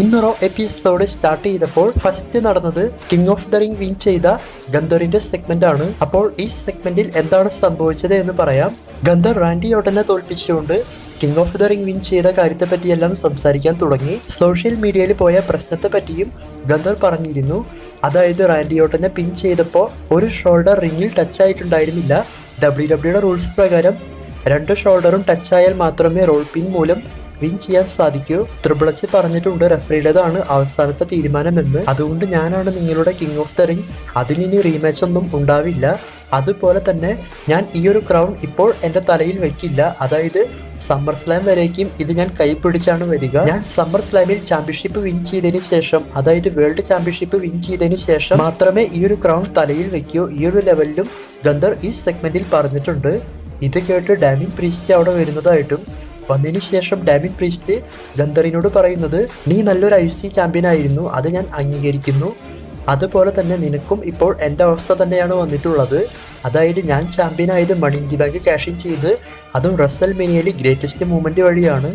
ഇന്ന് Raw episode start ചെയ്തപ്പോൾ first നടന്നത് King of the Ring win ചെയ്ത ഗന്ധറിന്റെ സെഗ്മെന്റ് ആണ്. അപ്പോൾ ഈ സെഗ്മെന്റിൽ എന്താണ് സംഭവിച്ചത് എന്ന് പറയാം. ഗന്ധർ റാൻഡി ഓട്ടനെ തോൽപ്പിച്ചുകൊണ്ട് King of the Ring win ചെയ്ത കാര്യത്തെ പറ്റിയെല്ലാം സംസാരിക്കാൻ തുടങ്ങി. സോഷ്യൽ മീഡിയയിൽ പോയ പ്രശ്നത്തെ പറ്റിയും ഗന്ധർ പറഞ്ഞിരുന്നു. അതായത് റാൻഡി ഓട്ടനെ പിൻ ചെയ്തപ്പോൾ ഒരു ഷോൾഡർ റിംഗിൽ ടച്ച് ആയിട്ടുണ്ടായിരുന്നില്ല. ഡബ്ല്യു ഡബ്ല്യുയുടെ റൂൾസ് പ്രകാരം രണ്ട് ഷോൾഡറും ടച്ച് ആയാൽ മാത്രമേ റോൾ പിൻ മൂലം വിൻ ചെയ്യാൻ സാധിക്കൂ. ത്രിപിളച്ച് പറഞ്ഞിട്ടുണ്ട് റെഫറിയുടേതാണ് അവസാനത്തെ തീരുമാനമെന്ന്. അതുകൊണ്ട് ഞാനാണ് നിങ്ങളുടെ കിങ് ഓഫ് ദ റിംഗ് അതിനിനി റീമാച്ച് ഒന്നും ഉണ്ടാവില്ല. അതുപോലെ തന്നെ ഞാൻ ഈ ഒരു ക്രൗൺ ഇപ്പോൾ എന്റെ തലയിൽ വെക്കില്ല. അതായത് സമ്മർ സ്ലാം വരേക്കും ഇത് ഞാൻ കൈപ്പിടിച്ചാണ് വരിക. ഞാൻ സമ്മർ സ്ലാമിൽ ചാമ്പ്യൻഷിപ്പ് വിൻ ചെയ്തതിന് ശേഷം അതായത് വേൾഡ് ചാമ്പ്യൻഷിപ്പ് വിൻ ചെയ്തതിന് ശേഷം മാത്രമേ ഈ ഒരു ക്രൗൺ തലയിൽ വെക്കൂ. ഈ ഒരു ലെവലിലും ഗന്ധർ ഈ സെഗ്മെന്റിൽ പറഞ്ഞിട്ടുണ്ട്. ഇത് കേട്ട് ഡാമിൻ പ്രീസ്റ്റ് അവിടെ വരുന്നതായിട്ടും വന്നതിന് ശേഷം ഡാമിൻ പ്രീസ്റ്റ് ഗന്ധറിനോട് പറയുന്നത് നീ നല്ലൊരു ഐ സി ചാമ്പ്യൻ ആയിരുന്നു. അത് ഞാൻ അംഗീകരിക്കുന്നു. അതുപോലെ തന്നെ നിനക്കും ഇപ്പോൾ എന്റെ അവസ്ഥ തന്നെയാണ് വന്നിട്ടുള്ളത്. അതായത് ഞാൻ ചാമ്പ്യൻ ആയത് മണി ഇന്ത്യ ബാഗ് ക്യാഷിൻ ചെയ്ത് അതും റസൽ മിനിയയിൽ ഗ്രേറ്റസ്റ്റ് മൂവ്മെന്റ് വഴിയാണ്.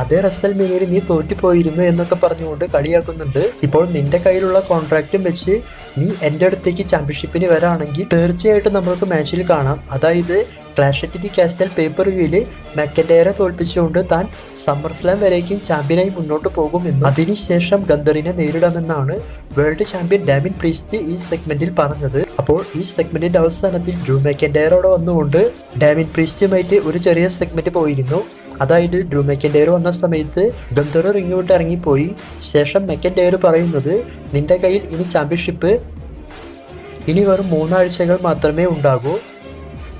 അതേ റസൽ മിനിയയിൽ നീ തോറ്റുപോയിരുന്നു എന്നൊക്കെ പറഞ്ഞുകൊണ്ട് കളിയാക്കുന്നുണ്ട്. ഇപ്പോൾ നിന്റെ കയ്യിലുള്ള കോൺട്രാക്റ്റും വെച്ച് നീ എന്റെ അടുത്തേക്ക് ചാമ്പ്യൻഷിപ്പിന് വരാണെങ്കിൽ തീർച്ചയായിട്ടും നമ്മൾക്ക് മാച്ചിൽ കാണാം. അതായത് Clash at the Castle pay per വ്യൂവിൽ മെക്കൻഡയറെ തോൽപ്പിച്ചുകൊണ്ട് താൻ സമ്മർ സ്ലാം വരേക്കും ചാമ്പ്യനായി മുന്നോട്ട് പോകുമെന്നും അതിനുശേഷം ഗന്ധറിനെ നേരിടാമെന്നാണ് വേൾഡ് ചാമ്പ്യൻ ഡാമിൻ പ്രീസ്റ്റ് ഈ സെഗ്മെന്റിൽ പറഞ്ഞത്. അപ്പോൾ ഈ സെഗ്മെന്റിന്റെ അവസാനത്തിൽ ഡ്രൂ മെക്കൻഡയറോടെ വന്നുകൊണ്ട് ഡാമിൻ പ്രീസ്റ്റുമായിട്ട് ഒരു ചെറിയ സെഗ്മെന്റ് പോയിരുന്നു. അതായത് ഡ്രൂ മെക്കൻഡയർ വന്ന സമയത്ത് ഗന്ധർ വിട്ട് ഇറങ്ങിപ്പോയി. ശേഷം മെക്കൻഡയർ പറയുന്നത് നിന്റെ കയ്യിൽ ഇനി ചാമ്പ്യൻഷിപ്പ് ഇനി വെറും മൂന്നാഴ്ചകൾ മാത്രമേ ഉണ്ടാകൂ.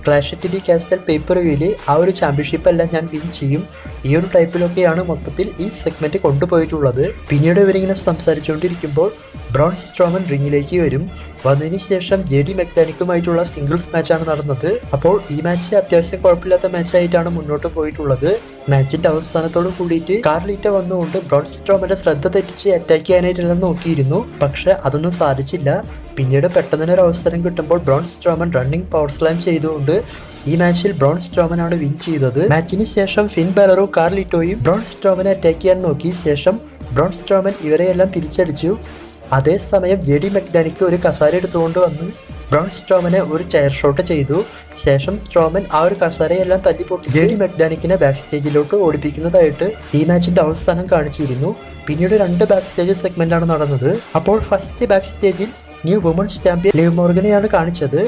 Clash at the Castle pay per വ്യൂവിൽ ആ ഒരു ചാമ്പ്യൻഷിപ്പ് എല്ലാം ഞാൻ വിൻ ചെയ്യും. ഈ ഒരു ടൈപ്പിലൊക്കെയാണ് മൊത്തത്തിൽ ഈ സെഗ്മെന്റ് കൊണ്ടുപോയിട്ടുള്ളത്. പിന്നീട് ഇവരിങ്ങനെ സംസാരിച്ചുകൊണ്ടിരിക്കുമ്പോൾ ബ്രോൺ സ്ട്രോമൻ റിങ്ങിലേക്ക് വരും. വന്നതിന് ശേഷം ജെ ഡി മെക്കാനിക്കുമായിട്ടുള്ള സിംഗിൾസ് മാച്ചാണ് നടന്നത്. അപ്പോൾ ഈ മാച്ച് അത്യാവശ്യം കുഴപ്പമില്ലാത്ത മാച്ചായിട്ടാണ് മുന്നോട്ട് പോയിട്ടുള്ളത്. മാച്ചിന്റെ അവസാനത്തോട് കൂടിയിട്ട് കാർലിറ്റ വന്നുകൊണ്ട് ബ്രോൺ സ്ട്രോമന്റെ ശ്രദ്ധ തെറ്റിച്ച് അറ്റാക്ക് ചെയ്യാനായിട്ടെല്ലാം നോക്കിയിരുന്നു. പക്ഷെ അതൊന്നും സാധിച്ചില്ല. പിന്നീട് പെട്ടെന്ന് ഒരു അവസരം കിട്ടുമ്പോൾ Braun Strowman running power slam ചെയ്തുകൊണ്ട് ഈ മാച്ചിൽ ബ്രോൺ സ്ട്രോമൻ ആണ് വിൻ ചെയ്തത്. മാച്ചിന് ശേഷം ഫിൻ ബാലറും കാർലിറ്റോയും ബ്രോൺ സ്ട്രോമനെ അറ്റാക്ക് ചെയ്യാൻ നോക്കി. ശേഷം ബ്രോൺ സ്ട്രോമൻ ഇവരെയെല്ലാം തിരിച്ചടിച്ചു. അതേസമയം ജെ ഡി മെക്ഡാനിക്ക് ഒരു കസാര എടുത്തുകൊണ്ട് വന്ന്. ബ്രൗൺ സ്ട്രോമനെ ഒരു ചെയർ ഷോട്ട് ചെയ്തു. ശേഷം സ്ട്രോമൻ ആ ഒരു കസേരയെല്ലാം തല്ലിപ്പൊട്ടി ജെ ഡി മെക്ഡാനിക്കിനെ ബാക്ക് സ്റ്റേജിലോട്ട് ഓടിപ്പിക്കുന്നതായിട്ട് ഈ മാച്ചിന്റെ അവസാനം കാണിച്ചിരുന്നു. പിന്നീട് രണ്ട് ബാക്ക് സ്റ്റേജ് സെഗ്മെന്റ് ആണ് നടന്നത്. അപ്പോൾ ഫസ്റ്റ് ബാക്ക് സ്റ്റേജിൽ ന്യൂ വുമൺസ് ചാമ്പ്യൻ ലിവ് മോർഗനെയാണ് കാണിച്ചത്.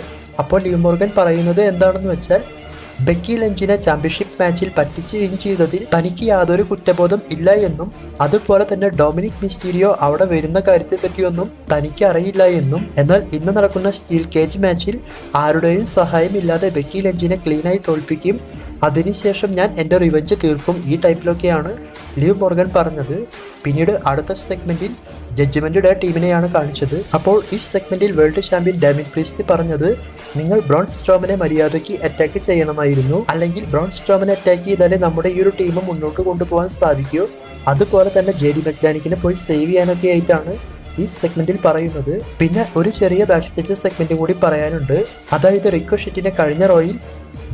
അപ്പോൾ ലിവ് മോർഗൻ പറയുന്നത് എന്താണെന്ന് വെച്ചാൽ ബെക്കി ലഞ്ചിനെ ചാമ്പ്യൻഷിപ്പ് മാച്ചിൽ പറ്റിച്ച് വിൻ ചെയ്തതിൽ തനിക്ക് യാതൊരു കുറ്റബോധം ഇല്ല എന്നും അതുപോലെ തന്നെ ഡൊമിനിക് മിസ്റ്റീരിയോ അവിടെ വരുന്ന കാര്യത്തെ പറ്റിയൊന്നും തനിക്ക് അറിയില്ല എന്നും. എന്നാൽ ഇന്ന് നടക്കുന്ന സ്റ്റീൽ കേജ് മാച്ചിൽ ആരുടെയും സഹായമില്ലാതെ ബെക്കി ലഞ്ചിനെ ക്ലീനായി തോൽപ്പിക്കും. അതിനുശേഷം ഞാൻ എന്റെ റിവഞ്ച് തീർക്കും ഈ ടൈപ്പിലൊക്കെയാണ് ലിവ് മോർഗൻ പറഞ്ഞത്. പിന്നീട് അടുത്ത സെഗ്മെന്റിൽ ജഡ്ജ്മെന്റ് ഡേ ടീമിനെയാണ് കാണിച്ചത്. അപ്പോൾ ഈ സെഗ്മെന്റിൽ വേൾഡ് ചാമ്പ്യൻ ഡാമിൻ പ്രീസ്റ്റ് പറഞ്ഞത് നിങ്ങൾ ബ്രോൺസ് സ്ട്രോമിനെ മര്യാദയ്ക്ക് അറ്റാക്ക് ചെയ്യണമായിരുന്നു. അല്ലെങ്കിൽ ബ്രോൺസ് സ്ട്രോമിനെ അറ്റാക്ക് ചെയ്താലേ നമ്മുടെ ഈ ഒരു ടീം മുന്നോട്ട് കൊണ്ടുപോകാൻ സാധിക്കൂ. അതുപോലെ തന്നെ ജെ ഡി മെക്കാനിക്കിനെ പോയി സേവ് ചെയ്യാനൊക്കെ ആയിട്ടാണ് ഈ സെഗ്മെന്റിൽ പറയുന്നത്. പിന്നെ ഒരു ചെറിയ ബാക്ക് സ്റ്റേജ് സെഗ്മെന്റും കൂടി പറയാനുണ്ട്. അതായത് റിക്കോ കഴിഞ്ഞ റോയിൽ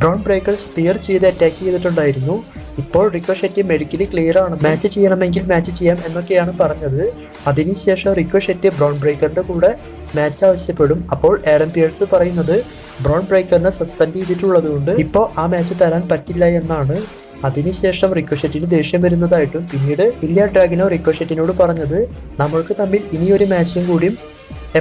ഡ്രോൺ ബ്രേക്കർ സ്പിയർ ചെയ്ത് അറ്റാക്ക് ചെയ്തിട്ടുണ്ടായിരുന്നു. ഇപ്പോൾ റിക്കോ മെഡിക്കലി ക്ലിയർ ആണ്. മാച്ച് ചെയ്യണമെങ്കിൽ മാച്ച് ചെയ്യാം എന്നൊക്കെയാണ് പറഞ്ഞത്. അതിനുശേഷം റിക്കോ ഷെറ്റ് ബ്രോൺ ബ്രേക്കറിന്റെ കൂടെ മാച്ച് ആവശ്യപ്പെടും. അപ്പോൾ ആഡം പിയേഴ്സ് പറയുന്നത് ബ്രോൺ ബ്രേക്കറിനെ സസ്പെൻഡ് ചെയ്തിട്ടുള്ളത് കൊണ്ട് ഇപ്പോൾ ആ മാച്ച് തരാൻ പറ്റില്ല എന്നാണ്. അതിനുശേഷം റിക്വഷെറ്റിന് ദേഷ്യം വരുന്നതായിട്ടും പിന്നീട് ഇല്ല ഡ്രാഗിനോ റിക്വഷെറ്റിനോട് പറഞ്ഞത് നമ്മൾക്ക് തമ്മിൽ ഇനിയൊരു മാച്ചും കൂടിയും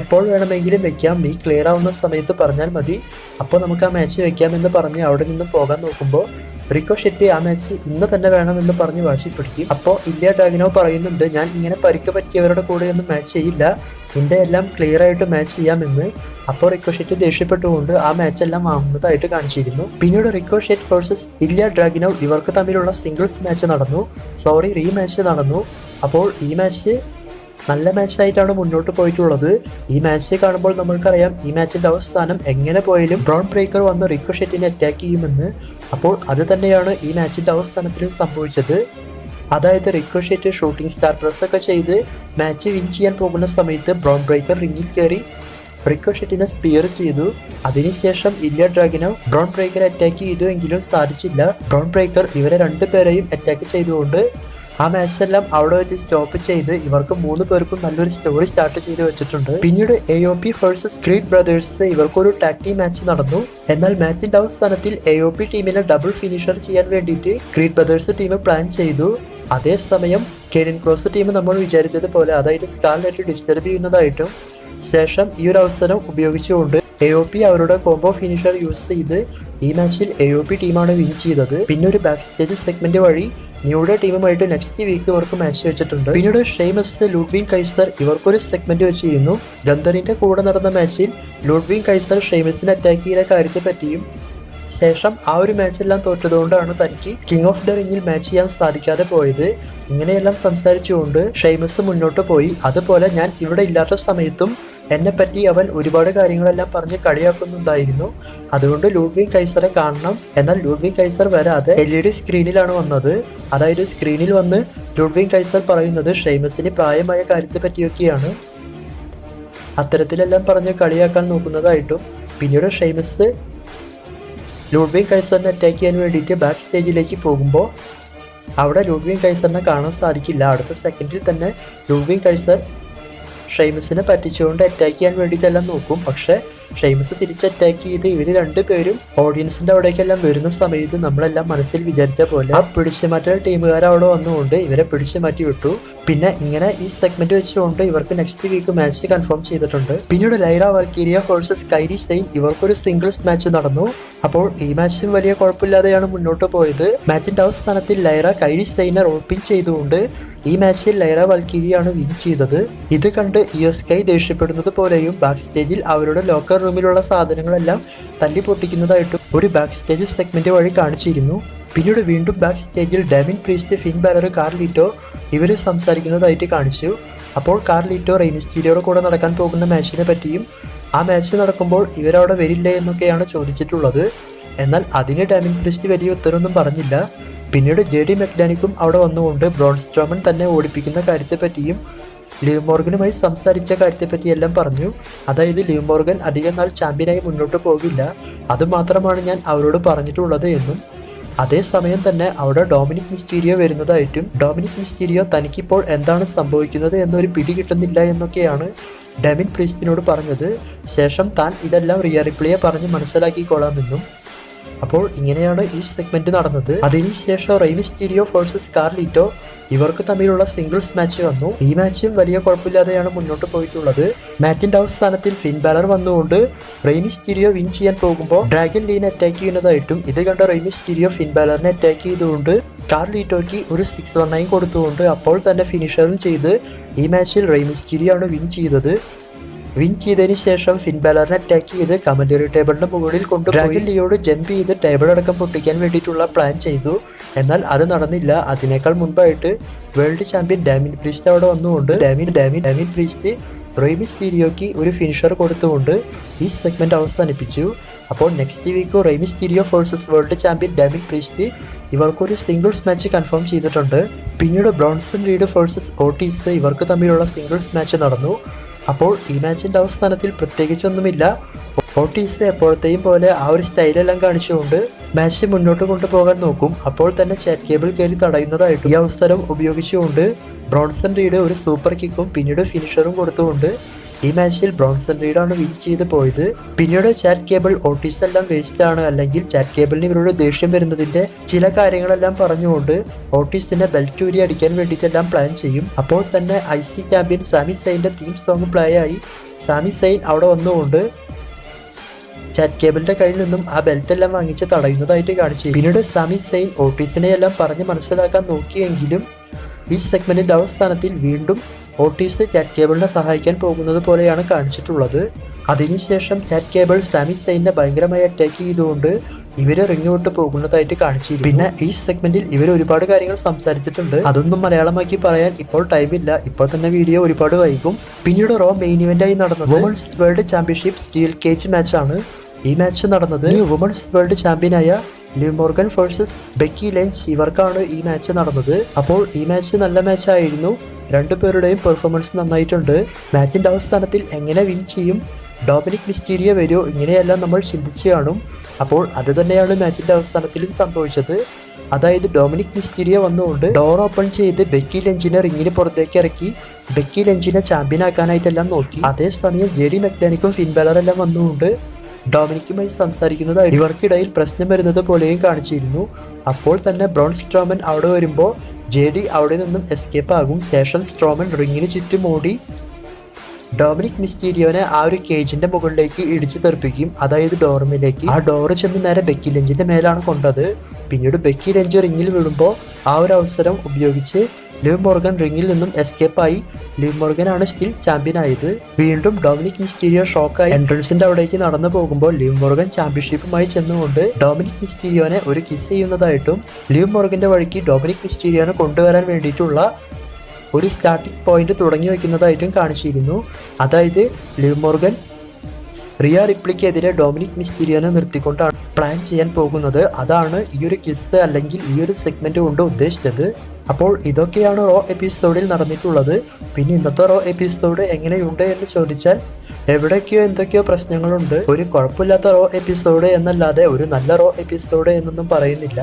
എപ്പോൾ വേണമെങ്കിലും വെക്കാം. നീ ക്ലിയർ ആവുന്ന സമയത്ത് പറഞ്ഞാൽ മതി. അപ്പോൾ നമുക്ക് ആ മാച്ച് വെക്കാം എന്ന് പറഞ്ഞ് അവിടെ നിന്നും പോകാൻ നോക്കുമ്പോൾ റിക്കോ ഷെട്ടി ആ മാച്ച് ഇന്ന് തന്നെ വേണമെന്ന് പറഞ്ഞ് വാശി പിടിക്കും അപ്പോൾ ഇല്ല ഡാഗിനോ പറയുന്നുണ്ട് ഞാൻ ഇങ്ങനെ പരിക്ക് പറ്റിയവരുടെ കൂടെ ഒന്നും മാച്ച് ചെയ്യില്ല. നിന്റെ എല്ലാം ക്ലിയർ ആയിട്ട് മാച്ച് ചെയ്യാമെന്ന്. അപ്പോൾ റിക്കോ ഷെട്ടി ദേഷ്യപ്പെട്ടുകൊണ്ട് ആ മാച്ച് എല്ലാം വാങ്ങുന്നതായിട്ട് കാണിച്ചിരുന്നു പിന്നീട് റിക്കോഷെറ്റ് വേഴ്സസ് ഇല്ല ഡ്രാഗിനോ ഇവർക്ക് തമ്മിലുള്ള സിംഗിൾസ് മാച്ച് നടന്നു. സോറി റീ മാച്ച് നടന്നു. അപ്പോൾ ഈ മാച്ച് നല്ല മാച്ചായിട്ടാണ് മുന്നോട്ട് പോയിട്ടുള്ളത്. ഈ മാച്ച് കാണുമ്പോൾ നമ്മൾക്കറിയാം ഈ മാച്ചിന്റെ അവസാനം എങ്ങനെ പോയാലും ബ്രൗൺ ബ്രേക്കർ വന്ന് റിക്കോ ഷെറ്റിനെ അറ്റാക്ക് ചെയ്യുമെന്ന്. അപ്പോൾ അത് തന്നെയാണ് ഈ മാച്ചിന്റെ അവസാനത്തിലും സംഭവിച്ചത്. അതായത് Ricochet shooting star press ഒക്കെ ചെയ്ത് മാച്ച് വിൻ ചെയ്യാൻ പോകുന്ന സമയത്ത് ബ്രൗൺ ബ്രേക്കർ റിങ്ങിൽ കയറി റിക്കോ ഷെറ്റിനെ സ്പിയർ ചെയ്തു. അതിനുശേഷം ഇല്ല ഡ്രാഗിനോ ബ്രൗൺ ബ്രേക്കർ അറ്റാക്ക് ചെയ്തു എങ്കിലും സാധിച്ചില്ല. ബ്രൗൺ ബ്രേക്കർ ഇവരെ രണ്ടുപേരെയും അറ്റാക്ക് ചെയ്തുകൊണ്ട് ആ മാച്ചെല്ലാം അവിടെ വെച്ച് സ്റ്റോപ്പ് ചെയ്ത് ഇവർക്ക് മൂന്ന് പേർക്കും നല്ലൊരു സ്റ്റോറി സ്റ്റാർട്ട് ചെയ്ത് വെച്ചിട്ടുണ്ട്. പിന്നീട് A O P versus Creed Brothers ഇവർക്കൊരു ടാക്ടി മാച്ച് നടന്നു. എന്നാൽ മാച്ചിന്റെ അവസാനത്തിൽ എ ഒ പി ടീമിനെ ഡബിൾ ഫിനിഷർ ചെയ്യാൻ വേണ്ടിയിട്ട് ഗ്രീറ്റ് ബ്രദേഴ്സ് ടീം പ്ലാൻ ചെയ്തു. അതേസമയം കെരിൻ ക്രോസ് ടീം നമ്മൾ വിചാരിച്ചതുപോലെ അതായത് സ്കാർലെറ്റ് ഡിസ്റ്റർബ് ചെയ്യുന്നതായിട്ടും ശേഷം ഈ ഒരു അവസരം ഉപയോഗിച്ചുകൊണ്ട് എ ഒ പി അവരുടെ കോംബോ ഫിനിഷർ യൂസ് ചെയ്ത് ഈ മാച്ചിൽ എ ഒ പി ടീമാണ് വിൻ ചെയ്തത്. പിന്നെ ഒരു ബാക്ക് സ്റ്റേജ് സെഗ്മെന്റ് വഴി ന്യൂഡേ ടീമുമായിട്ട് നെക്സ്റ്റ് വീക്ക് ഇവർക്ക് മാച്ച് വെച്ചിട്ടുണ്ട്. പിന്നീട് ഷെയ്മസ് ലൂഡ്വിൻ കൈസർ ഇവർക്കൊരു സെഗ്മെന്റ് വെച്ചിരുന്നു. ഗന്ധറിന്റെ കൂടെ നടന്ന മാച്ചിൽ ലൂഡ്വിൻ കൈസർ ഷെയ്മസിനെ അറ്റാക്ക് ചെയ്ത കാര്യത്തെ പറ്റിയും ശേഷം ആ ഒരു മാച്ചെല്ലാം തോറ്റതുകൊണ്ടാണ് തനിക്ക് കിങ് ഓഫ് ദ റിങ്ങിൽ മാച്ച് ചെയ്യാൻ സാധിക്കാതെ പോയത്. ഇങ്ങനെയെല്ലാം സംസാരിച്ചുകൊണ്ട് ഷെയ്മസ് മുന്നോട്ട് പോയി. അതുപോലെ ഞാൻ ഇവിടെ ഇല്ലാത്ത സമയത്തും എന്നെ പറ്റി അവൻ ഒരുപാട് കാര്യങ്ങളെല്ലാം പറഞ്ഞ് കളിയാക്കുന്നുണ്ടായിരുന്നു. അതുകൊണ്ട് ലൂഡ്വിൻ കൈസറെ കാണണം. എന്നാൽ ലൂഡ്വിൻ കൈസർ വരാതെ എൽ ഇ ഡി സ്ക്രീനിലാണ് വന്നത്. അതായത് സ്ക്രീനിൽ വന്ന് ലൂഡ്വിൻ കൈസർ പറയുന്നത് ഷെയ്മസിന് പ്രായമായ കാര്യത്തെ പറ്റിയൊക്കെയാണ്. അത്തരത്തിലെല്ലാം പറഞ്ഞ് കളിയാക്കാൻ നോക്കുന്നതായിട്ടും പിന്നീട് ഷെയ്മസ് ലൂഡ്വിൻ കൈസറിനെ അറ്റാക്ക് ചെയ്യാൻ വേണ്ടിയിട്ട് ബാക്ക് സ്റ്റേജിലേക്ക് പോകുമ്പോൾ അവിടെ ലൂഡ്വിൻ കൈസറിനെ കാണാൻ സാധിക്കില്ല. അടുത്ത സെക്കൻഡിൽ തന്നെ ലൂഡ്വിൻ കൈസർ ഷെയ്മസിനെ പറ്റിച്ചുകൊണ്ട് അറ്റാക്ക് ചെയ്യാൻ വേണ്ടിയിട്ടെല്ലാം നോക്കും. പക്ഷെ ഷെയ്മസ് തിരിച്ച് അറ്റാക്ക് ചെയ്ത് ഇവർ രണ്ടുപേരും ഓഡിയൻസിന്റെ അവിടേക്കെല്ലാം വരുന്ന സമയത്ത് നമ്മളെല്ലാം മനസ്സിൽ വിചാരിച്ച പോലെ ആ പിടിച്ചു മാറ്റ ടീമുകാർ അവിടെ വന്നുകൊണ്ട് ഇവരെ പിടിച്ചു മാറ്റി വിട്ടു. പിന്നെ ഇങ്ങനെ ഈ സെഗ്മെന്റ് വെച്ചുകൊണ്ട് ഇവർക്ക് നെക്സ്റ്റ് വീക്ക് മാച്ച് കൺഫേം ചെയ്തിട്ടുണ്ട്. പിന്നീട് ലൈറ വാൽക്കീരിയ ഹോഴ്സസ് കൈരി സെയിൻ ഇവർക്കൊരു സിംഗിൾസ് മാച്ച് നടന്നു. അപ്പോൾ ഈ മാച്ചും വലിയ കുഴപ്പമില്ലാതെയാണ് മുന്നോട്ട് പോയത്. മാച്ചിന്റെ അവസാനത്തിൽ ലൈറ കൈരി സെയിനെ റോപ്പിൻ ചെയ്തുകൊണ്ട് ഈ മാച്ചിൽ ലൈറ വാൽക്കീരിയാണ് വിൻ ചെയ്തത്. ഇത് കണ്ട് യുഎസ് എസ് കൈ ദേഷ്യപ്പെടുന്നത് പോലെയും ബാക്ക് സ്റ്റേജിൽ അവരുടെ ലോക്കർ റൂമിലുള്ള സാധനങ്ങളെല്ലാം തല്ലി പൊട്ടിക്കുന്നതായിട്ടും ഒരു ബാക്ക് സ്റ്റേജ് സെഗ്മെന്റ് വഴി കാണിച്ചിരുന്നു. പിന്നീട് വീണ്ടും ബാക്ക് സ്റ്റേജിൽ Damian Priest Finn Balor Carlito ഇവർ സംസാരിക്കുന്നതായിട്ട് കാണിച്ചു. അപ്പോൾ കാർലിറ്റോ റെയിനിസ്റ്റീരിയോടെ കൂടെ നടക്കാൻ പോകുന്ന മാച്ചിനെ പറ്റിയും ആ മാച്ച് നടക്കുമ്പോൾ ഇവരവിടെ വരില്ല എന്നൊക്കെയാണ് ചോദിച്ചിട്ടുള്ളത്. എന്നാൽ അതിന് ഡാമിൻ പ്രീസ്റ്റ് വലിയ ഉത്തരവൊന്നും പറഞ്ഞില്ല. പിന്നീട് ജെ ഡി മെക്ഡാനിക്കും അവിടെ വന്നുകൊണ്ട് ബ്രോൺസ്ട്രോമൻ തന്നെ ഓടിപ്പിക്കുന്ന കാര്യത്തെപ്പറ്റിയും ലിവ് മോർഗനുമായി സംസാരിച്ച കാര്യത്തെപ്പറ്റിയെല്ലാം പറഞ്ഞു. അതായത് ലിവ് മോർഗൻ അധികം നാൾ ചാമ്പ്യനായി മുന്നോട്ട് പോകില്ല. അതുമാത്രമാണ് ഞാൻ അവരോട് പറഞ്ഞിട്ടുള്ളത് എന്നും. അതേസമയം തന്നെ അവിടെ ഡൊമിനിക് മിസ്റ്റീരിയോ വരുന്നതായിട്ടും ഡൊമിനിക് മിസ്റ്റീരിയോ തനിക്കിപ്പോൾ എന്താണ് സംഭവിക്കുന്നത് എന്നൊരു പിടി കിട്ടുന്നില്ല എന്നൊക്കെയാണ് ഡെമിൻ പ്രീസ്റ്റിനോട് പറഞ്ഞത്. ശേഷം താൻ ഇതെല്ലാം റിയ റിപ്ലിയെ പറഞ്ഞ് മനസ്സിലാക്കിക്കൊള്ളാമെന്നും. അപ്പോൾ ഇങ്ങനെയാണ് ഈ സെഗ്മെന്റ് നടന്നത്. അതിനുശേഷം റൈമിസ്റ്റീരിയോ ഫോഴ്സസ് കാർലിറ്റോ ഇവർക്ക് തമ്മിലുള്ള സിംഗിൾസ് മാച്ച് വന്നു. ഈ മാച്ചും വലിയ കുഴപ്പമില്ലാതെയാണ് മുന്നോട്ട് പോയിട്ടുള്ളത്. മാച്ചിന്റെ അവസാനത്തിൽ ഫിൻ ബാലർ വന്നുകൊണ്ട് റെയ്മിസ്റ്റീരിയോ വിൻ ചെയ്യാൻ പോകുമ്പോൾ ഡ്രാഗൺ ലീൻ അറ്റാക്ക് ചെയ്യുന്നതായിട്ടും ഇത് കണ്ട റെയ്മിസ്റ്റീരിയോ ഫിൻ ബാലറിനെ അറ്റാക്ക് ചെയ്തുകൊണ്ട് കാർലിറ്റോയ്ക്ക് ഒരു സിക്സ് വൺ നയൻ കൊടുത്തുകൊണ്ട് അപ്പോൾ തന്നെ ഫിനിഷറും ചെയ്ത് ഈ മാച്ചിൽ റെയ്മിസ്റ്റീരിയോ ആണ് വിൻ ചെയ്തത്. വിൻ ചെയ്തതിന് ശേഷം ഫിൻ ബാലറിനെ അറ്റാക്ക് ചെയ്ത് കമന്ററി ടേബിളിന്റെ മുകളിൽ കൊണ്ട് ഡ്രാഗൻ ലിയോട് ജമ്പ് ചെയ്ത് ടേബിൾ അടക്കം പൊട്ടിക്കാൻ വേണ്ടിയിട്ടുള്ള പ്ലാൻ ചെയ്തു. എന്നാൽ അത് നടന്നില്ല. അതിനേക്കാൾ മുൻപായിട്ട് വേൾഡ് ചാമ്പ്യൻ ഡാമിൻ പ്രീസ്റ്റ് അവിടെ വന്നുകൊണ്ട് ഡാമിൻ ഡാമിൻ ഡാമിൻ പ്രീസ്റ്റ് റോയ്മി സ്റ്റീരിയോക്ക് ഒരു ഫിനിഷർ കൊടുത്തുകൊണ്ട് ഈ സെഗ്മെന്റ് അവസാനിപ്പിച്ചു. അപ്പോൾ next week Rey Mysterio versus world champion Damian Priest ഇവർക്കൊരു സിംഗിൾസ് മാച്ച് കൺഫേം ചെയ്തിട്ടുണ്ട്. പിന്നീട് ബ്രോൺസൺ റീഡ് ഫോഴ്സസ് ഓട്ടീസ് ഇവർക്ക് തമ്മിലുള്ള സിംഗിൾസ് മാച്ച് നടന്നു. അപ്പോൾ ഈ മാച്ചിന്റെ അവസാനത്തിൽ പ്രത്യേകിച്ചൊന്നുമില്ല. ഓട്ടീസ് എപ്പോഴത്തെയും പോലെ ആ ഒരു സ്റ്റൈലെല്ലാം കാണിച്ചുകൊണ്ട് മാച്ച് മുന്നോട്ട് കൊണ്ടുപോകാൻ നോക്കും. അപ്പോൾ തന്നെ ചാറ്റ് കേബിൾ കയറി തടയുന്നതായിട്ട് ഈ അവസരം ഉപയോഗിച്ചുകൊണ്ട് ബ്രോൺസൺ റീഡ് ഒരു സൂപ്പർ കിക്കും പിന്നീട് ഫിനിഷറും കൊടുത്തുകൊണ്ട് ഈ മാച്ചിൽ ബ്രോൺസൺ റീഡാണ് വിൻ ചെയ്ത് പോയത്. പിന്നീട് ചാറ്റ് കേബിൾ ഓട്ടീസ് എല്ലാം വേസ്റ്റ് ആണ് അല്ലെങ്കിൽ ചാറ്റ് കേബിളിന് ഇവരോട് ദേഷ്യം വരുന്നതിന്റെ ചില കാര്യങ്ങളെല്ലാം പറഞ്ഞുകൊണ്ട് ഓട്ടീസിനെ ബെൽറ്റ് ഊരി അടിക്കാൻ വേണ്ടിയിട്ടെല്ലാം പ്ലാൻ ചെയ്യും. അപ്പോൾ തന്നെ ഐ സി ചാമ്പ്യൻ സാമി സൈന്റെ തീം സോങ് പ്ലേ ആയി. സാമി സൈൻ അവിടെ വന്നുകൊണ്ട് ചാറ്റ് കേബിളിന്റെ കയ്യിൽ നിന്നും ആ ബെൽറ്റ് എല്ലാം വാങ്ങിച്ച് തടയുന്നതായിട്ട് കാണിച്ചു. പിന്നീട് സാമി സൈൻ ഓട്ടീസിനെ എല്ലാം പറഞ്ഞ് മനസ്സിലാക്കാൻ നോക്കിയെങ്കിലും ഈ സെഗ്മെന്റിന്റെ അവസാനത്തിൽ വീണ്ടും ഓട്ടീസ് ചാറ്റ് കേബിളിനെ സഹായിക്കാൻ പോകുന്നത് പോലെയാണ് കാണിച്ചിട്ടുള്ളത്. അതിനുശേഷം ചാറ്റ് കേബിൾ സാമി സൈനെ ഭയങ്കരമായി അറ്റാക്ക് ചെയ്തുകൊണ്ട് ഇവർ റിങ്ങോട്ട് പോകുന്നതായിട്ട് കാണിച്ചിരുന്നു. പിന്നെ ഈ സെഗ്മെന്റിൽ ഇവർ ഒരുപാട് കാര്യങ്ങൾ സംസാരിച്ചിട്ടുണ്ട്. അതൊന്നും മലയാളമാക്കി പറയാൻ ഇപ്പോൾ ടൈമില്ല ഇപ്പോൾ തന്നെ വീഡിയോ ഒരുപാട് വൈകും. പിന്നീട് റോ മെയിൻ ഇവന്റായി നടന്നത് women's world championship steel cage മാച്ചാണ് ഈ മാച്ച് നടന്നത് വുമൺസ് വേൾഡ് ചാമ്പ്യനായ Liv Morgan versus Becky Lynch ഇവർക്കാണ് ഈ മാച്ച് നടന്നത്. അപ്പോൾ ഈ മാച്ച് നല്ല മാച്ചായിരുന്നു രണ്ടുപേരുടെയും പെർഫോമൻസ് നന്നായിട്ടുണ്ട്. മാച്ചിന്റെ അവസാനത്തിൽ എങ്ങനെ വിൻ ചെയ്യും? ഡോമിനിക് മിസ്റ്റീരിയ വരുമോ ഇങ്ങനെയെല്ലാം നമ്മൾ ചിന്തിച്ചു കാണും. അപ്പോൾ അത് തന്നെയാണ് മാച്ചിന്റെ അവസാനത്തിലും സംഭവിച്ചത്. അതായത് ഡൊമിനിക് മിസ്റ്റീരിയ വന്നുകൊണ്ട് ഡോർ ഓപ്പൺ ചെയ്ത് ബെക്കി ലെഞ്ചിനെ റിങ്ങിന് പുറത്തേക്ക് ഇറക്കി. ബെക്കി ലെഞ്ചിനെ ചാമ്പ്യൻ ആക്കാനായിട്ടെല്ലാം നോക്കി. അതേസമയം ജെ ഡി മെക്കാനിക്കും ഫിൻബലറെല്ലാം വന്നുകൊണ്ട് ഡൊമിനിക്കുമായി സംസാരിക്കുന്നതായി ഇവർക്കിടയിൽ പ്രശ്നം വരുന്നത് പോലെയും കാണിച്ചിരുന്നു. അപ്പോൾ തന്നെ ബ്രോൺ സ്ട്രോമൻ അവിടെ വരുമ്പോൾ ജെ ഡി അവിടെ നിന്നും എസ്കേപ്പ് ആകും. ശേഷം സ്ട്രോമൻ റിങ്ങിന് ചുറ്റും ഓടി ഡൊമിനിക് മിസ്റ്റീരിയോനെ ആ ഒരു കേജിന്റെ മുകളിലേക്ക് ഇടിച്ചു തെറിപ്പിക്കും. അതായത് ഡോർമിലേക്ക്. ആ ഡോറ് ചെന്ന് നേരെ ബെക്കി ലെഞ്ചിന്റെ മേലാണ് കൊണ്ടത്. പിന്നീട് ബെക്കി ലഞ്ച് റിങ്ങിൽ വീഴുമ്പോൾ ആ ഒരു അവസരം ഉപയോഗിച്ച് ലിവ് മോർഗൻ റിങ്ങിൽ നിന്നും എസ്കേപ്പ് ആയി. ലിവ് മോർഗൻ ആണ് സ്റ്റിൽ ചാമ്പ്യൻ ആയത്. വീണ്ടും ഡൊമിനിക് മിസ്റ്റീരിയോ ഷോക്കായി എൻട്രൻസിന്റെ അവിടേക്ക് നടന്നു പോകുമ്പോൾ ലിവ് മോർഗൻ ചാമ്പ്യൻഷിപ്പുമായി ചെന്നുകൊണ്ട് ഡൊമിനിക് മിസ്റ്റീരിയോനെ ഒരു കിസ് ചെയ്യുന്നതായിട്ടും ലിവ് മോർഗന്റെ വഴിക്ക് ഡൊമിനിക് മിസ്റ്റീരിയോനെ കൊണ്ടുവരാൻ വേണ്ടിയിട്ടുള്ള ഒരു സ്റ്റാർട്ടിംഗ് പോയിന്റ് തുടങ്ങി വയ്ക്കുന്നതായിട്ടും കാണിച്ചിരുന്നു. അതായത് ലിവ് മോർഗൻ റിയ റിപ്ലിക്കെതിരെ ഡൊമിനിക് മിസ്റ്റീരിയോനെ നിർത്തിക്കൊണ്ടാണ് പ്ലാൻ ചെയ്യാൻ പോകുന്നത്. അതാണ് ഈ ഒരു കിസ് അല്ലെങ്കിൽ ഈ ഒരു സെഗ്മെന്റ് കൊണ്ട് ഉദ്ദേശിച്ചത്. അപ്പോൾ ഇതൊക്കെയാണ് റോ എപ്പിസോഡിൽ നടന്നിട്ടുള്ളത്. പിന്നെ ഇന്നത്തെ റോ എപ്പിസോഡ് എങ്ങനെയുണ്ട് എന്ന് ചോദിച്ചാൽ എവിടെയൊക്കെയോ എന്തൊക്കെയോ പ്രശ്നങ്ങളുണ്ട്. ഒരു കുഴപ്പമില്ലാത്ത റോ എപ്പിസോഡ് എന്നല്ലാതെ ഒരു നല്ല റോ എപ്പിസോഡ് എന്നൊന്നും പറയുന്നില്ല.